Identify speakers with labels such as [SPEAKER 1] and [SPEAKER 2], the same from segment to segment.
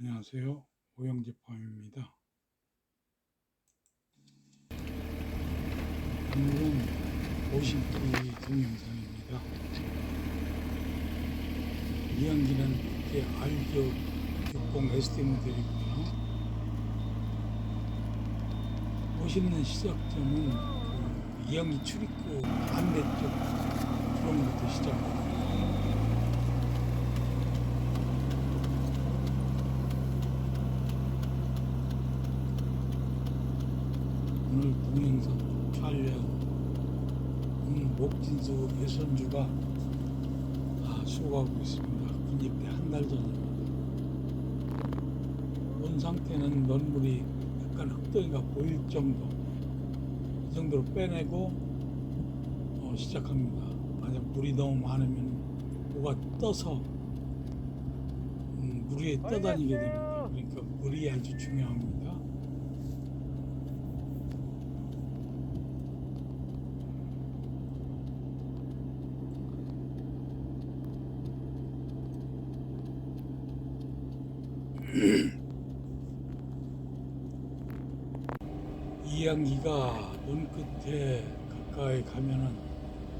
[SPEAKER 1] 안녕하세요. 오영재팜입니다. 오늘은 50기 동영상입니다. 이연기는 이게 알교 60 SD 모델이고요. 멋있는 시작점은 그 이연기 출입구 반대쪽 구멍부터 시작합니다. 오늘 동영상 촬영 음, 목진수 예선주가 아, 수고하고 있습니다. 군입대 한 달 전입니다. 본 상태는 넌물이 약간 흙덩이가 보일 정도 이 정도로 빼내고 어, 시작합니다. 만약 물이 너무 많으면 뭐가 떠서 음, 물 위에 떠다니게 됩니다. 그러니까 물이 아주 중요합니다. 이양기가 논 끝에 가까이 가면은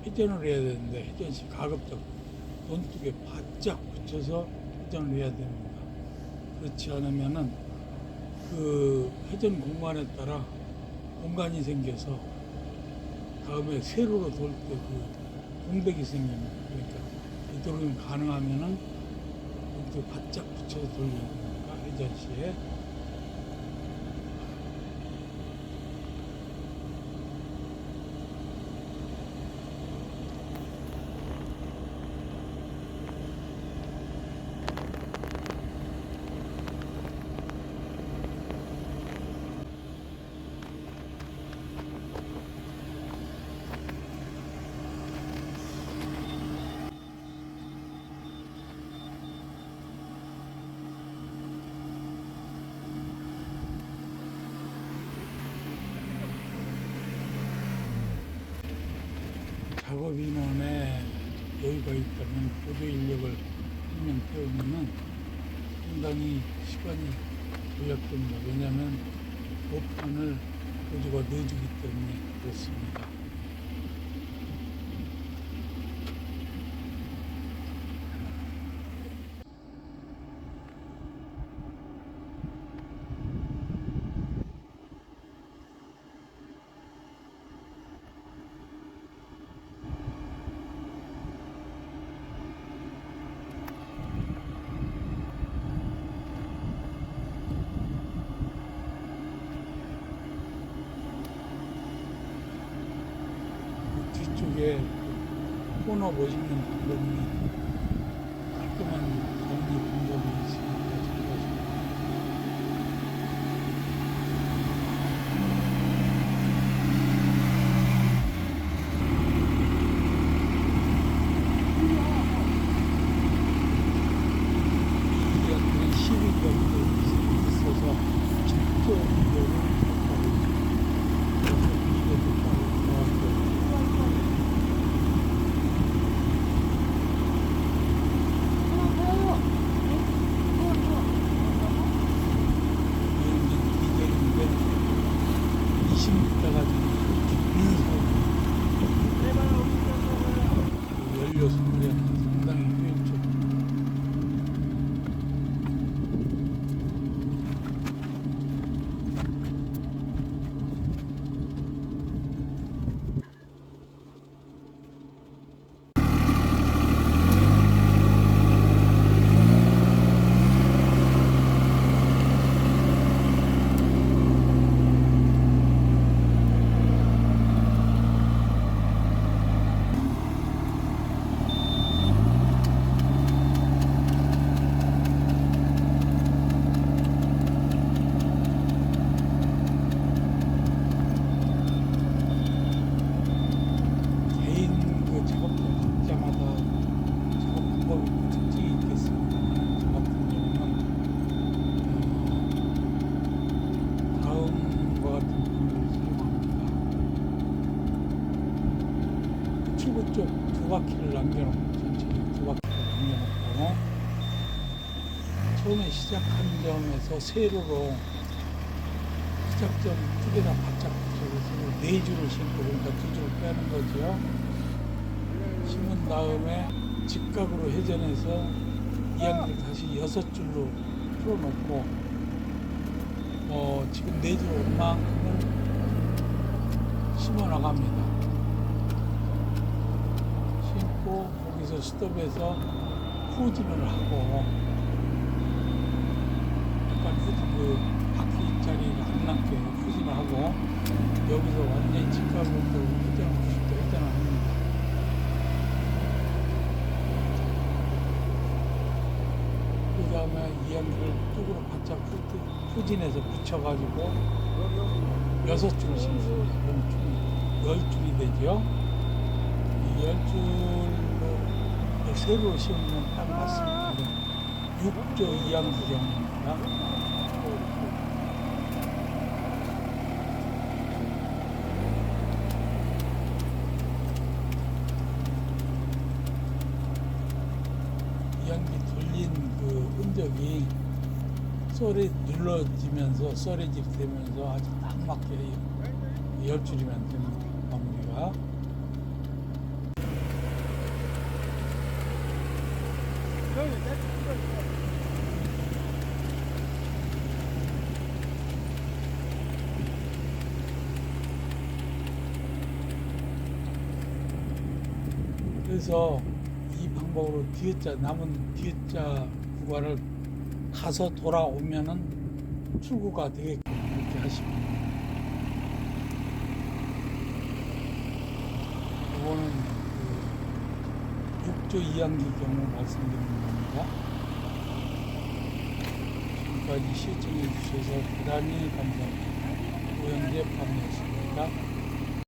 [SPEAKER 1] 회전을 해야 되는데 회전시 가급적 논둑에 바짝 붙여서 회전을 해야 됩니다. 그렇지 않으면은 그 회전 공간에 따라 공간이 생겨서 다음에 세로로 돌 때 그 공백이 생깁니다. 그러니까 되도록이면 가능하면은 논둑에 바짝 붙여서 돌려야 됩니다. 회전 시에. 작업 인원에 여유가 있다면 보조 인력을 한 명 태우면은 상당히 시간이 절약됩니다. 왜냐하면 오판을 보조가 넣어주기 때문에 그렇습니다. 그 뒤 쪽에 그 코너 보시는 방법이 깔끔한 Jackson. 출구 쪽 두 바퀴를 남겨놓고 전체적으로 두 바퀴를 남겨놓고 첫 처음에 시작한 점에서 세로로 시작점 쪽에다 바짝 붙여서 네 줄을 심고 그러니까 두 줄을 빼는 거죠. 심은 다음에 직각으로 회전해서 이항기를 다시 여섯 줄로 풀어놓고 어, 지금 네 줄 온 만큼을 심어 나갑니다. 심고 거기서 스톱해서 후진을 하고 약간 후진 그 바퀴 자리가 안 남게 후진을 하고 여기서 완전히 직각으로 90도 회전을 합니다. 그 다음에 이항기를 뚝으로 바짝 후- 후진해서 붙여가지고 여섯 줄을 심습니다. 열 줄이 되죠. 이 열 줄 로 세로로 심으면 딱 맞습니다. 6조 이항기 경우입니다. 이항기 돌린 그 흔적이 썰이 눌러지면서 썰이질 되면서 아주 딱 맞게 열 줄이면 되는 마무리 그래서 이 방법으로 뒤에자 남은 뒤에자 구간을 가서 돌아오면은 출구가 되게끔 이렇게 하시면 됩니다. 이거는 그 6조 2항기 경우 말씀드리는 겁니다. 지금까지 시청해 주셔서 대단히 감사합니다. 오영재 판매였습니다.